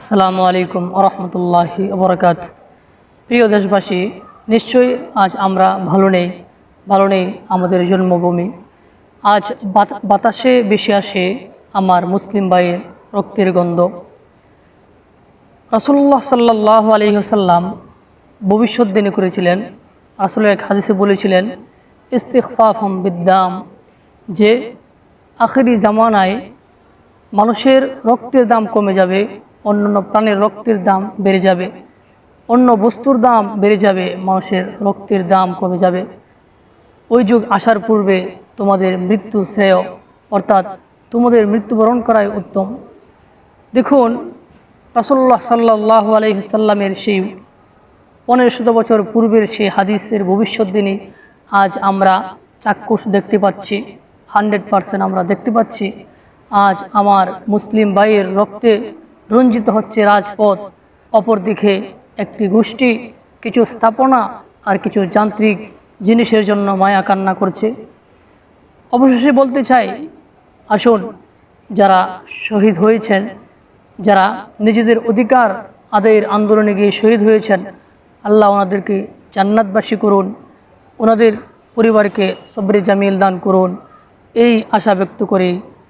আসসালামু আলাইকুম আরহামতুল্লাহি ওবরাকাত। প্রিয় দেশবাসী, নিশ্চয়ই আজ আমরা ভালো নেই ভালো নেই আমাদের জন্মভূমি। আজ বাত- বাতাসে বেশি আসে আমার মুসলিম ভাইয়ের রক্তের গন্ধ। রাসুল্লাহ সাল্লাহ আলহিহসাল্লাম ভবিষ্যৎদিনী করেছিলেন আসলে এক হাদিসে বলেছিলেন ইস্তিকফাফম বিদ্যাম যে আখেরি জামানায় মানুষের রক্তের দাম কমে যাবে অন্যান্য প্রাণের রক্তের দাম বেড়ে যাবে। অন্য বস্তুর দাম বেড়ে যাবে, মানুষের রক্তের দাম কমে যাবে। ওই যুগ আসার পূর্বে তোমাদের মৃত্যু শ্রেয়, অর্থাৎ তোমাদের মৃত্যুবরণ করাই উত্তম। দেখুন রাসল্লাহ সাল্লাহ আলহিসাল্লামের সেই পনেরো শত বছর পূর্বের সেই হাদিসের ভবিষ্যৎ আজ আমরা চাক্ষুষ দেখতে পাচ্ছি, হান্ড্রেড পারসেন্ট আমরা দেখতে পাচ্ছি। আজ আমার মুসলিম ভাইয়ের রক্তে রঞ্জিত হচ্ছে রাজপথ। অপরদিকে একটি গোষ্ঠী, কিছু স্থাপনা আর কিছু যান্ত্রিক জিনিসের জন্য মায়া কান্না করছে। অবশেষে বলতে চাই, আসুন, যারা শহীদ হয়েছেন, যারা নিজেদের অধিকার আদায়ের আন্দোলনে গিয়ে শহীদ হয়েছেন, আল্লাহ ওনাদেরকে জান্নাতবাসী করুন, ওনাদের পরিবারকে সবরে জামিল দান করুন। এই আশা ব্যক্ত করে